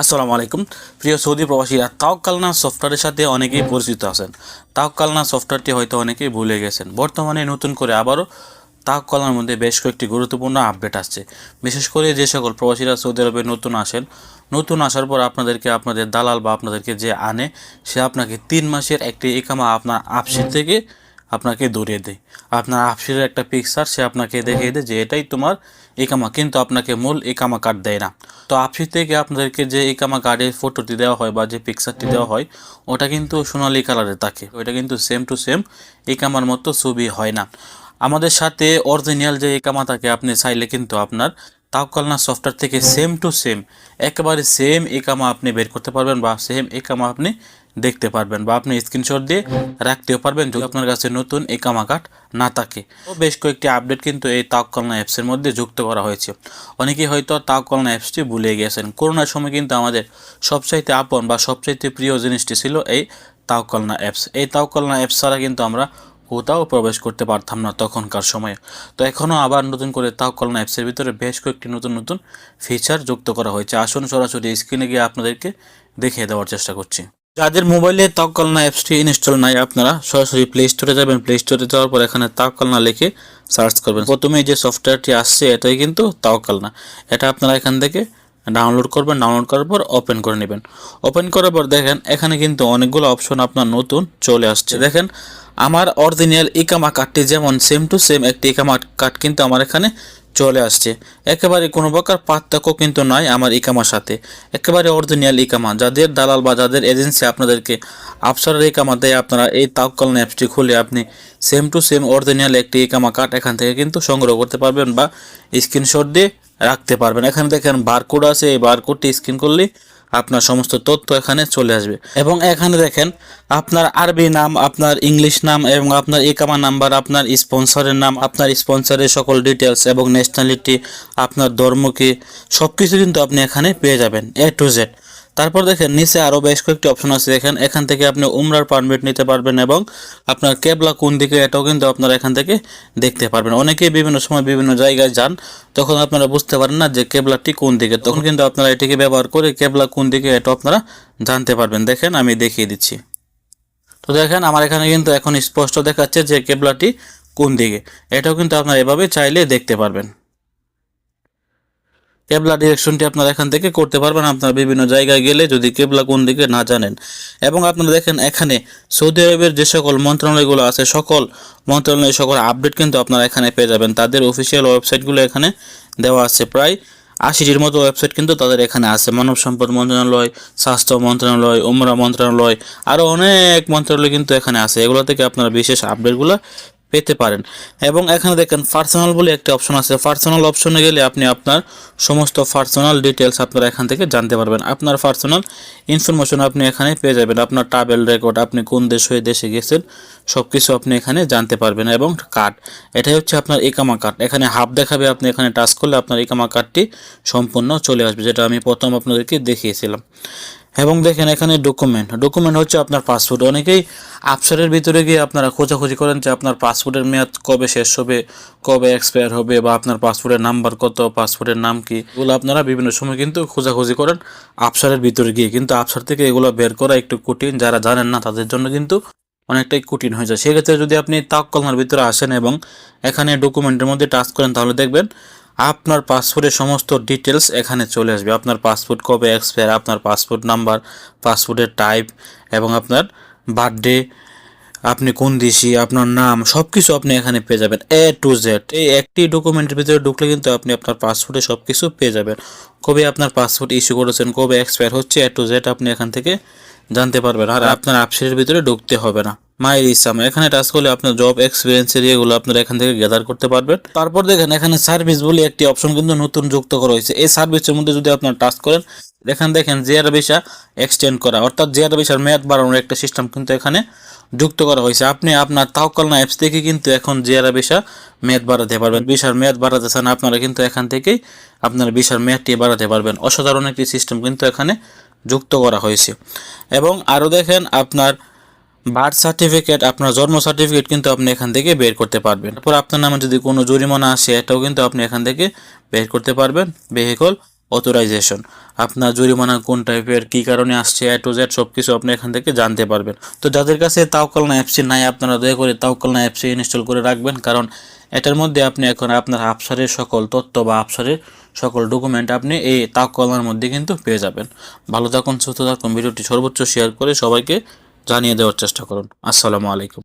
আসসালামু আলাইকুম। প্রিয় সৌদি প্রবাসীরা তাওকালনা সফটওয়্যারের সাথে অনেকেই পরিচিত আছেন। তাওকালনা সফটওয়্যারটি হয়তো অনেকেই ভুলে গেছেন। বর্তমানে নতুন করে আবারও তাওকালনার মধ্যে বেশ কয়েকটি গুরুত্বপূর্ণ আপডেট আসছে। বিশেষ করে যে সকল প্রবাসীরা সৌদি আরবে নতুন আসেন, নতুন আসার পর আপনাদেরকে আপনাদের দালাল বা আপনাদেরকে যে আনে, সে আপনাকে তিন মাসের একটি একামা আপনার আপসির থেকে আপনাকে দৌড়িয়ে দেয়। আপনার আপসিরের একটা পিকচার সে আপনাকে দেখিয়ে দেয় যে এটাই তোমার একামা, কিন্তু আপনাকে মূল একামা কার্ড দেয় না। তো আপসি থেকে আপনাদেরকে যে একামা কার্ডের ফটোটি দেওয়া হয় বা যে পিকচারটি দেওয়া হয়, ওটা কিন্তু সোনালি কালারের থাকে। ওইটা কিন্তু সেম টু সেম একামার মতো ছবি হয় না। আমাদের সাথে অরিজিনাল যে একামা থাকে, আপনি চাইলে কিন্তু আপনার তাওকালনা সফটওয়্যার থেকে সেম টু সেম একেবারে সেম একামা আপনি বের করতে পারবেন বা সেম একামা আপনি দেখতে পারবেন বা আপনি স্ক্রিনশট দিয়ে রাখতেও পারবেন যদি আপনার কাছে নতুন একামা কার্ড না থাকে। বেশ কয়েকটি আপডেট কিন্তু এই তাওকালনা অ্যাপসের মধ্যে যুক্ত করা হয়েছে। অনেকেই হয়তো তাওকালনা অ্যাপসটি ভুলে গিয়েছেন করোনার সময় কিন্তু আমাদের সবচাইতে আপন বা সবচাইতে প্রিয় জিনিসটি ছিল এই তাওকালনা অ্যাপস এই তাওকালনা অ্যাপস ছাড়া কিন্তু আমরা কোথাও প্রবেশ করতে পারতাম না তখনকার সময়ে। তো এখনও আবার নতুন করে তাওকালনা অ্যাপসের ভিতরে বেশ কয়েকটি নতুন নতুন ফিচার যুক্ত করা হয়েছে। আসুন সরাসরি স্ক্রিনে গিয়ে আপনাদেরকে দেখিয়ে দেওয়ার চেষ্টা করছি। যাদের মোবাইলে তাওকালনা অ্যাপসটি ইনস্টল নাই আপনারা সরাসরি প্লে স্টোরে যাবেন। প্লে স্টোরে যাওয়ার পর এখানে তাওকালনা লিখে সার্চ করবেন। প্রথমে যে সফটওয়্যারটি আসছে, এটাই কিন্তু তাওকালনা এটা আপনারা এখান থেকে ডাউনলোড করবেন। ডাউনলোড করার পর ওপেন করে নেবেন। ওপেন করার পর দেখেন, এখানে কিন্তু অনেকগুলো অপশন আপনার নতুন চলে আসছে। দেখেন, আমার অরিজিনাল ইকামা কার্ডটি যেমন সেম টু সেম একটি ইকামা কার্ড কিন্তু আমার এখানে চলে আসছে। একেবারে কোনো প্রকার পার্থক্য কিন্তু নয় আমার ইকামার সাথে। একেবারে অরিজিনাল ইকামা। যাদের দালাল বা যাদের এজেন্সি আপনাদেরকে আফসারের ইকামা দেয়, আপনারা এই তাওকাল অ্যাপসটি খুলে আপনি সেম টু সেম অরিজিনাল একটি ইকামা কার্ড এখান থেকে কিন্তু সংগ্রহ করতে পারবেন বা স্ক্রিনশট দিয়ে রাখতে পারবেন। এখানে দেখেন বারকোড আছে, এই বারকোডটি স্ক্রিন করলে আপনার সমস্ত তথ্য এখানে চলে আসবে। এবং এখানে দেখেন আপনার আরবি নাম, আপনার ইংলিশ নাম এবং আপনার একামা নাম্বার, আপনার স্পন্সরের নাম, আপনার স্পন্সরের সকল ডিটেলস এবং ন্যাশনালিটি আপনার ধর্ম কি সব কিছু কিন্তু আপনি এখানে পেয়ে যাবেন এ টু জেড তারপর দেখেন নিচে আরও বেশ কয়েকটি অপশন আছে। দেখেন, এখান থেকে আপনি উমরার পারমিট নিতে পারবেন এবং আপনার কেবলা কোন দিকে, এটাও কিন্তু আপনারা এখান থেকে দেখতে পারবেন। অনেকেই বিভিন্ন সময় বিভিন্ন জায়গায় যান, তখন আপনারা বুঝতে পারেন না যে কেবলাটি কোন দিকে। তখন কিন্তু আপনারা এটিকে ব্যবহার করে কেবলা কোন দিকে, এটাও আপনারা জানতে পারবেন। দেখেন, আমি দেখিয়ে দিচ্ছি। তো দেখেন, আমার এখানে কিন্তু এখন স্পষ্ট দেখাচ্ছে যে কেবলাটি কোন দিকে। এটাও কিন্তু আপনারা এভাবে চাইলে দেখতে পারবেন। কেবলা ডিরেকশনটি আপনারা এখান থেকে করতে পারবেন। আপনারা বিভিন্ন জায়গায় গেলে যদি কেবলা কোন দিকে না জানেন। এবং আপনারা দেখেন এখানে সৌদি আরবের যে সকল মন্ত্রণালয়গুলো আছে, সকল মন্ত্রণালয়ের সকল আপডেট কিন্তু আপনারা এখানে পেয়ে যাবেন। তাদের অফিসিয়াল ওয়েবসাইটগুলো এখানে দেওয়া আছে প্রায় আশিটির মতো ওয়েবসাইট কিন্তু তাদের এখানে আছে। মানব সম্পদ মন্ত্রণালয়, স্বাস্থ্য মন্ত্রণালয়, উমরা মন্ত্রণালয় আরও অনেক মন্ত্রণালয় কিন্তু এখানে আছে। এগুলো থেকে আপনারা বিশেষ আপডেটগুলো পেতে পারেন। এবং এখানে দেখেন পার্সোনাল বলে একটা অপশন আছে। পার্সোনাল অপশনে গেলে আপনি আপনার সমস্ত পার্সোনাল ডিটেলস আপনারা এখান থেকে জানতে পারবেন। আপনার পার্সোনাল ইনফরমেশন আপনি এখানে পেয়ে যাবেন। আপনার ট্রাভেল রেকর্ড আপনি কোন দেশ হয়ে দেশে গেছেন সব কিছু আপনি এখানে জানতে পারবেন। এবং কার্ড এটাই হচ্ছে আপনার একামা কার্ড এখানে হাফ দেখাবে, আপনি এখানে টাচ করলে আপনার একামা কার্ডটি সম্পূর্ণ চলে আসবে, যেটা আমি প্রথম আপনাদেরকে দেখিয়েছিলাম। এবং দেখেন এখানে ডকুমেন্ট ডকুমেন্ট হচ্ছে আপনার পাসপোর্ট অনেকেই আফসারের ভিতরে গিয়ে আপনারা খোঁজাখুঁজি করেন যে আপনার পাসপোর্টের মেয়াদ কবে শেষ হবে, কবে এক্সপায়ার হবে বা আপনার পাসপোর্টের নাম্বার কত পাসপোর্টের নাম কি? এগুলো আপনারা বিভিন্ন সময় কিন্তু খোঁজাখুঁজি করেন আফসারের ভিতরে গিয়ে। কিন্তু আফসার থেকে এগুলো বের করা একটু কঠিন। যারা জানেন না তাদের জন্য কিন্তু অনেকটাই কঠিন হয়ে যায়। সেক্ষেত্রে যদি আপনি তাক কলমার ভিতরে আসেন এবং এখানে ডকুমেন্টের মধ্যে টাচ করেন তাহলে দেখবেন আপনার পাসপোর্টের সমস্ত ডিটেলস এখানে চলে আসবে। আপনার পাসপোর্ট কবে এক্সপায়ার আপনার পাসপোর্ট নাম্বার পাসপোর্টের টাইপ এবং আপনার বার্থডে আপনি কোন দেশি, আপনার নাম সব কিছু আপনি এখানে পেয়ে যাবেন। এ টু জেড এই একটি ডকুমেন্টের ভিতরে ঢুকলে কিন্তু আপনি আপনার পাসপোর্টে সব কিছু পেয়ে যাবেন। কবে আপনার পাসপোর্ট ইস্যু করেছেন, কবে এক্সপায়ার হচ্ছে এ টু জেড আপনি এখান থেকে জানতে পারবেন। আর আপনার আপসেটের ভিতরে ঢুকতে হবে না। মায়ের ইসাম এখানে টাচ করলে আপনার জব এক্সপিরিয়েন্সের ইয়েগুলো আপনারা এখান থেকে গ্যাদার করতে পারবেন। তারপর দেখেন, এখানে সার্ভিস বলে একটি অপশন কিন্তু নতুন যুক্ত করা হয়েছে। এই সার্ভিসের মধ্যে যদি আপনার টাচ করেন এখানে দেখেন জিয়ার ভিসা এক্সটেন্ড করা। অর্থাৎ জিয়ার ভিসার মেয়াদ বাড়ানোর একটা সিস্টেম কিন্তু এখানে যুক্ত করা হয়েছে। আপনি আপনার তাওকালনা অ্যাপস থেকে কিন্তু এখন জিয়ারা ভিসা মেয়াদ বাড়াতে পারবেন। ভিসার মেয়াদ বাড়াতে চান, আপনারা কিন্তু এখান থেকেই আপনার ভিসার মেয়াদটি বাড়াতে পারবেন। অসাধারণ একটি সিস্টেম কিন্তু এখানে যুক্ত করা হয়েছে। এবং আরও দেখেন, আপনার বার্থ সার্টিফিকেট আপনার জন্ম সার্টিফিকেট কিন্তু আপনি এখান থেকে বের করতে পারবেন। তারপর আপনার নামে যদি কোনো জরিমানা আসে, এটাও কিন্তু আপনি এখান থেকে বের করতে পারবেন। ভেহিকল অথরাইজেশন আপনার জরিমানা কোন টাইপের কী কারণে আসছে এ টু জেড সব কিছু আপনি এখান থেকে জানতে পারবেন। তো যাদের কাছে তাওকালনা অ্যাপসি নাই, আপনারা দয়া করে তাওকালনা অ্যাপসি ইনস্টল করে রাখবেন। কারণ এটার মধ্যে আপনি এখন আপনার আফসারের সকল তথ্য বা আফসারের সকল ডকুমেন্ট আপনি এই তাওকালনার মধ্যে কিন্তু পেয়ে যাবেন। ভালো থাকুন, সুস্থ থাকুন, ভিডিওটি সর্বোচ্চ শেয়ার করে সবাইকে জানিয়ে দেওয়ার চেষ্টা করুন। আসসালামু আলাইকুম।